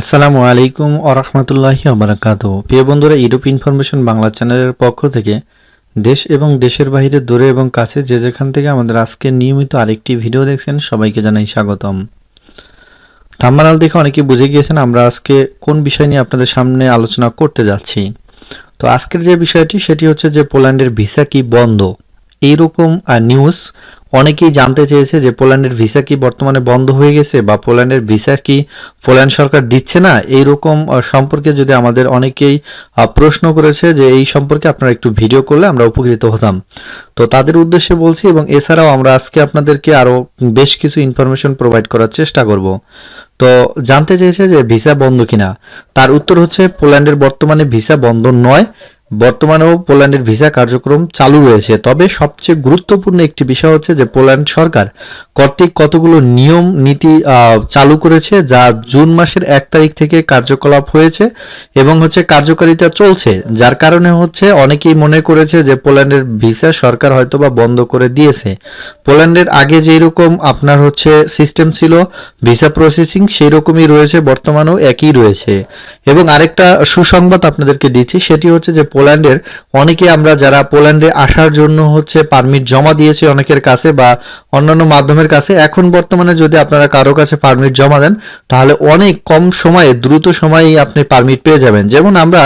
আসসালামু আলাইকুম আরহামতুল্লাহি আবরাকাত প্রিয় বন্ধুরা, ইউরোপ ইনফরমেশন বাংলা চ্যানেলের পক্ষ থেকে দেশ এবং দেশের বাইরে, দূরে এবং কাছে যে যেখান থেকে আমাদের আজকে নিয়মিত আরেকটি ভিডিও দেখছেন, সবাইকে জানাই স্বাগতম। থাম্বানাল দেখে অনেকে বুঝে গিয়েছেন আমরা আজকে কোন বিষয় নিয়ে আপনাদের সামনে আলোচনা করতে যাচ্ছি। তো আজকের যে বিষয়টি, সেটি হচ্ছে যে পোল্যান্ডের ভিসা কি বন্ধ? এইরকম নিউজ অনেকেই জানতে চেয়েছে যে পোল্যান্ডের ভিসা কি বর্তমানে বন্ধ হয়ে গেছে বা পোল্যান্ডের ভিসা কি পোল্যান্ড সরকার দিচ্ছে না? এইরকম আহ, সম্পর্কে যদি আমাদের অনেকেই প্রশ্ন করেছে যে এই সম্পর্কে আপনারা একটু ভিডিও করলে আমরা উপকৃত হতাম। তো তাদের উদ্দেশ্যে বলছি এবং এছাড়াও আমরা আজকে আপনাদেরকে আরও বেশ কিছু ইনফরমেশন প্রোভাইড করার চেষ্টা করব। তো জানতে চেয়েছে যে ভিসা বন্ধ কিনা? তার উত্তর হচ্ছে পোল্যান্ডের বর্তমানে ভিসা বন্ধ নয় বর্তমানেও পোল্যান্ডের ভিসা কার্যক্রম চালু রয়েছে, তবে সবচেয়ে গুরুত্বপূর্ণ একটি বিষয় হচ্ছে যে পোল্যান্ড সরকার কর্তৃক কতগুলো নিয়ম, নীতি চালু করেছে, যা জুন মাসের এক তারিখ থেকে কার্যকলাপ হয়েছে এবং হচ্ছে কার্যকারিতা চলছে। যার কারণে হচ্ছে অনেকেই মনে করেছে যে পোল্যান্ডের ভিসা সরকার হয়তোবা বন্ধ করে দিয়েছে। পোল্যান্ডের আগে যেই রকম আপনার হচ্ছে সিস্টেম ছিল, ভিসা প্রসেসিং সেই রকমই রয়েছে, বর্তমানেও একই রয়েছে। এবং আরেকটা সুসংবাদ আপনাদেরকে দিচ্ছি, সেটি হচ্ছে যে পোল্যান্ডের। অনেকে আমরা যারা পোল্যান্ডে আসার জন্য হচ্ছে পারমিট জমা দিয়েছি অনেকের কাছে বা অন্যান্য মাধ্যমের কাছে, এখন বর্তমানে যদি আপনারা কারও কাছে পারমিট জমা দেন, তাহলে অনেক কম সময়ে, দ্রুত সময়েই আপনি পারমিট পেয়ে যাবেন। যেমন আমরা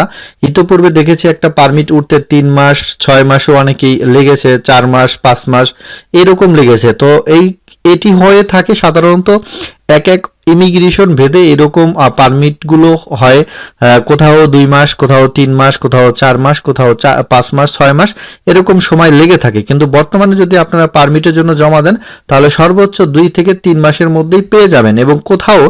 ইতোপূর্বে দেখেছি একটা পারমিট উঠতে তিন মাস, ছয় মাসও অনেকেই লেগেছে, চার মাস, পাঁচ মাস, এরকম লেগেছে। তো এই, এটি হয়ে থাকে সাধারণত এক এক ইমিগ্রেশন ভেদে এরকম পারমিটগুলো হয় কোথাও দুই মাস, কোথাও তিন মাস, কোথাও চার মাস, কোথাও পাঁচ মাস, ছয় মাস, এরকম সময় লেগে থাকে। কিন্তু বর্তমানে যদি আপনারা পারমিটের জন্য জমা দেন, তাহলে সর্বোচ্চ দুই থেকে তিন মাসের মধ্যেই পেয়ে যাবেন এবং কোথাও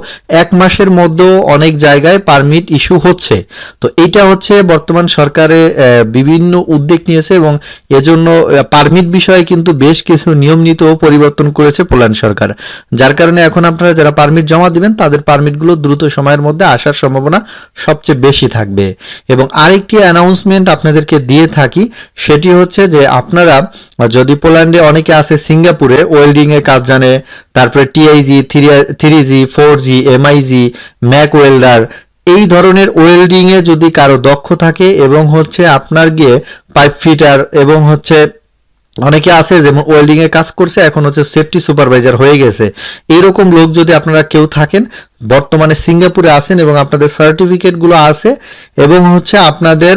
এক মাসের মধ্যেও অনেক জায়গায় পারমিট ইস্যু হচ্ছে। তো এটা হচ্ছে বর্তমান সরকারে বিভিন্ন উদ্যোগ নিয়েছে এবং এজন্য পারমিট বিষয়ে কিন্তু বেশ কিছু নিয়ম নীতিও পরিবর্তন করেছে পোল্যান্ড সরকার। যার কারণে এখন আপনারা যারা পারমিট জমা দিবেন, তাদের পারমিটগুলো দ্রুত সময়ের মধ্যে আসার সম্ভাবনা সবচেয়ে বেশি থাকবে। এবং আরেকটি অ্যানাউন্সমেন্ট আপনাদেরকে দিয়ে থাকি, সেটি হচ্ছে যে আপনারা, যদি পোল্যান্ডে অনেকে আছে সিঙ্গাপুরে, ওয়েল্ডিং এর কাজ জানে, তারপরে TIG three G, four G MIG MAG welder, এই ধরনের ওয়েল্ডিং এ যদি কারও দক্ষ থাকে, এবং হচ্ছে আপনার গিয়ে পাইপ ফিটার, এবং হচ্ছে অনেকে আছে যেমন ওয়েল্ডিং এর কাজ করছে, এখন হচ্ছে সেফটি সুপারভাইজার হয়ে গেছে। এরকম লোক যদি আপনারা কেউ থাকেন বর্তমানে সিঙ্গাপুরে আছেন এবং আপনাদের সার্টিফিকেটগুলো আছে এবং হচ্ছে আপনাদের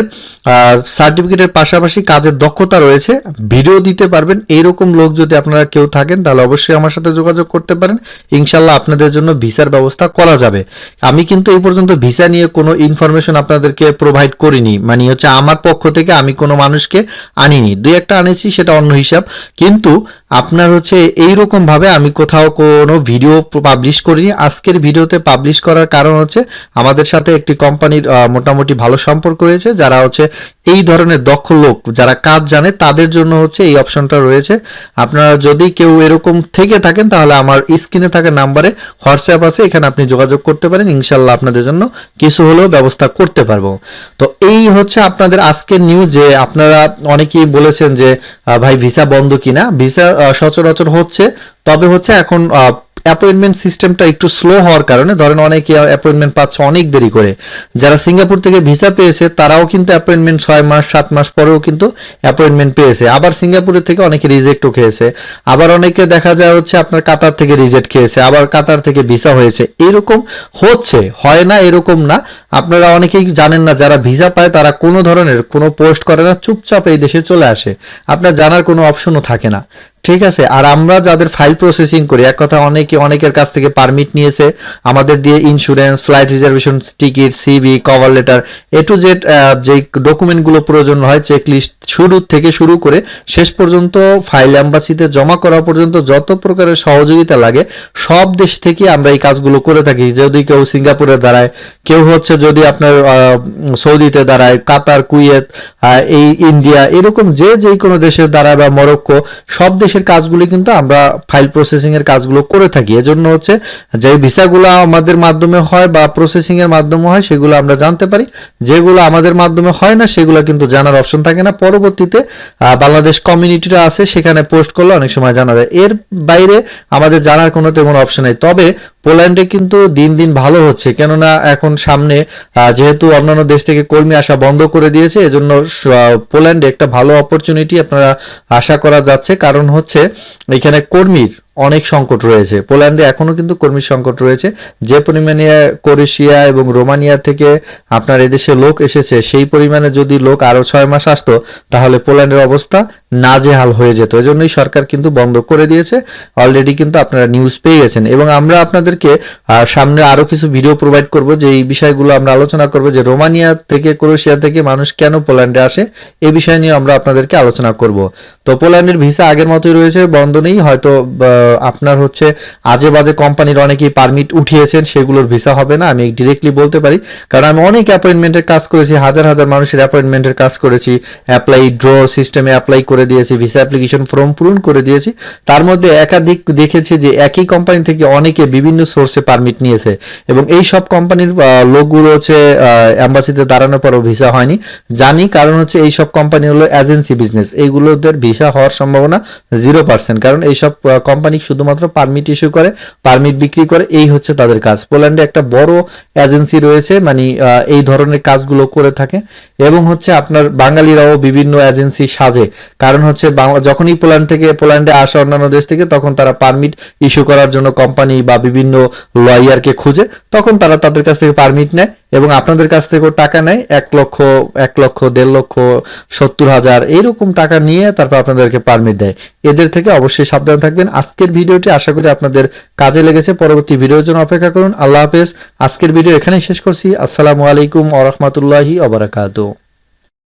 সার্টিফিকেটের পাশাপাশি কাজের দক্ষতা রয়েছে। ভিডিও দিতে পারবেন, এইরকম লোক যদি আপনারা কেউ থাকেন, তাহলে অবশ্যই আমার সাথে যোগাযোগ করতে পারেন। ইনশাল্লাহ আপনাদের জন্য ভিসার ব্যবস্থা করা যাবে। আমি কিন্তু এই পর্যন্ত ভিসা নিয়ে কোনো ইনফরমেশন আপনাদেরকে প্রোভাইড করিনি। মানে হচ্ছে আমার পক্ষ থেকে আমি কোনো মানুষকে আনিনি। দুই একটা আনেছি, সেটা অন্য হিসাব। কিন্তু আপনার হচ্ছে এইরকম ভাবে আমি কোথাও কোনো ভিডিও পাবলিশ করিনি। আজকের ভিডিওতে পাবলিশ করার কারণ হচ্ছে আমাদের সাথে একটি কোম্পানির মোটামুটি ভালো সম্পর্ক রয়েছে, যারা হচ্ছে এই ধরনের দক্ষ লোক, যারা কাজ জানে তাদের জন্য হচ্ছে এই অপশনটা রয়েছে। আপনারা যদি কেউ এরকম থেকে থাকেন তাহলে আমার স্ক্রিনে থাকা নাম্বারে হোয়াটসঅ্যাপ আছে, এখানে আপনি যোগাযোগ করতে পারেন ইনশাল্লাহ আপনাদের জন্য কিছু হলেও ব্যবস্থা করতে পারব। তো এই হচ্ছে আপনাদের আজকের নিউজ যে আপনারা অনেকেই বলেছেন যে ভাই ভিসা বন্ধ কিনা ভিসা সচরাচর হচ্ছে, তবে হচ্ছে এখন অ্যাপয়েন্টমেন্ট সিস্টেমটা একটু স্লো হওয়ার কারণে, ধরেন অনেকে অ্যাপয়েন্টমেন্ট পাচ্ছে অনেক দেরি করে। যারা সিঙ্গাপুর থেকে ভিসা পেয়েছে, তারাও কিন্তু অ্যাপয়েন্টমেন্ট ছয় মাস, সাত মাস পরেও কিন্তু অ্যাপয়েন্টমেন্ট পেয়েছে। আবার সিঙ্গাপুরের থেকে অনেকে রিজেক্টও খেয়েছে। আবার অনেকে দেখা যায় হচ্ছে আপনার কাতার থেকে রিজেক্ট খেয়েছে, আবার কাতার থেকে ভিসা হয়েছে। এরকম হচ্ছে, হয় না এরকম না আপনারা অনেকেই জানেন না, যারা ভিসা পায় তারা কোনো ধরনের কোনো পোস্ট করে না, চুপচাপ এই দেশে চলে আসে। আপনার জানার কোনো অপশনও থাকে না। ঠিক আছে, আর আমরা যাদের ফাইল প্রসেসিং করি, এক কথা অনেকে, অনেকের কাছ থেকে পারমিট নিয়েছে, আমাদের দিয়ে insurance flight reservation ticket CV cover letter A to Z যে ডকুমেন্টগুলো প্রয়োজন হয় চেক লিস্ট শুরু থেকে শুরু করে শেষ পর্যন্ত ফাইল অ্যাম্বাসিতে জমা করা পর্যন্ত যত প্রকারের সহযোগিতা লাগে, সব দেশ থেকে আমরা এই কাজগুলো করে থাকি। যদি কেউ সিঙ্গাপুরে দাঁড়ায়, কেউ হচ্ছে যদি আপনার সৌদিতে দাঁড়ায়, কাতার, কুয়েত এই ইন্ডিয়া, এরকম যে যে কোনো দেশের দাঁড়ায় বা মরক্কো, সব দেশের কাজগুলি কিন্তু আমরা ফাইল প্রসেসিং এর কাজগুলো করে থাকি। এজন্য হচ্ছে যে ভিসাগুলো আমাদের মাধ্যমে হয় বা প্রসেসিং এর মাধ্যমে হয়, সেগুলো আমরা জানতে পারি। যেগুলো আমাদের মাধ্যমে হয় না, সেগুলো কিন্তু জানার অপশন থাকে না। পরবর্তীতে বাংলাদেশ কমিউনিটিটা আছে, সেখানে পোস্ট করলে অনেক সময় জানা যায়। এর বাইরে আমাদের জানার কোনো তেমন অপশন নেই। তবে পোল্যান্ডে কিন্তু দিন দিন ভালো হচ্ছে। কেননা এখন সামনে যেহেতু অন্যান্য দেশ থেকে কর্মী আসা বন্ধ করে দিয়েছে, এজন্য পোল্যান্ডে একটা ভালো অপরচুনিটি আপনারা আশা করা যাচ্ছে। কারণ হচ্ছে, এখানে কর্মীর অনেক সংকট রয়েছে। পোল্যান্ডে এখনও কিন্তু কর্মীর সংকট রয়েছে। যে পরিমাণে ক্রোয়েশিয়া এবং রোমানিয়া থেকে আপনার এদেশে লোক এসেছে, সেই পরিমাণে যদি লোক আরও ছয় মাস আসতো, তাহলে পোল্যান্ডের অবস্থা নাজেহাল হয়ে যেত। এজন্যই সরকার কিন্তু বন্ধ করে দিয়েছে। অলরেডি কিন্তু আপনারা নিউজ পেয়ে গেছেন। এবং আমরা আপনাদেরকে সামনে আরও কিছু ভিডিও প্রোভাইড করব, যে এই বিষয়গুলো আমরা আলোচনা করব, যে রোমানিয়া থেকে, ক্রোয়েশিয়া থেকে মানুষ কেন পোল্যান্ডে আসে, এ বিষয় নিয়ে আমরা আপনাদেরকে আলোচনা করব। তো পোল্যান্ডের ভিসা আগের মতোই রয়েছে, বন্ধ নেই, হয়তো আপনার হচ্ছে আজে বাজে কোম্পানির অনেকেই পারমিট উঠিয়েছেন, সেগুলোর ভিসা হবে না, আমি ডিরেক্টলি বলতে পারি। কারণ আমি অনেক অ্যাপয়েন্টমেন্টের কাজ করেছি, হাজার হাজার মানুষের অ্যাপয়েন্টমেন্টের কাজ করেছি অ্যাপ্লাই ড্র সিস্টেমে অ্যাপ্লাই করে দিয়েছি ভিসা অ্যাপ্লিকেশন ফর্ম পূরণ করে দিয়েছি। তার মধ্যে একাধিক দেখেছি যে একই কোম্পানি থেকে অনেকে বিভিন্ন সোর্সে পারমিট নিয়েছে এবং এই সব কোম্পানির লোকগুলো হচ্ছে অ্যাম্বাসিতে দাঁড়ানোর পরও ভিসা হয়নি। জানি কারণ হচ্ছে এই সব কোম্পানি হলো এজেন্সি বিজনেস এইগুলোদের ভিসা হওয়ার সম্ভাবনা জিরো পার্সেন্ট কারণ এইসব কোম্পানি শুধুমাত্র পারমিট ইস্যু করে পারমিট বিক্রি করে, এই হচ্ছে তাদের কাজ। পোল্যান্ডে একটা বড় এজেন্সি রয়েছে মানে এই ধরনের কাজগুলো করে থাকে। এবং হচ্ছে আপনার বাঙালিরাও বিভিন্ন এজেন্সি সাজে। কারণ হচ্ছে যখনই পোল্যান্ড থেকে, পোল্যান্ডে আসে অন্যান্য দেশ থেকে, তখন তারা পারমিট ইস্যু করার জন্য কোম্পানি বা বিভিন্ন লয়ারকে খুঁজে, তখন তারা তাদের কাছ থেকে পারমিট নেয়। এবং আপনাদের কাছ থেকেও টাকা নেয়, এক লক্ষ এক লক্ষ, দেড় লক্ষ, সত্তর হাজার, এইরকম টাকা নিয়ে তারপর আপনাদেরকে পারমিট দেয়। এদের থেকে অবশ্যই সাবধান থাকবেন। আজকের ভিডিওটি আশা করি আপনাদের কাজে লেগেছে। পরবর্তী ভিডিওর জন্য অপেক্ষা করুন। আল্লাহ হাফেজ। আজকের ভিডিও এখানেই শেষ করছি। আসসালামু আলাইকুম আ রহমতুল্লাহি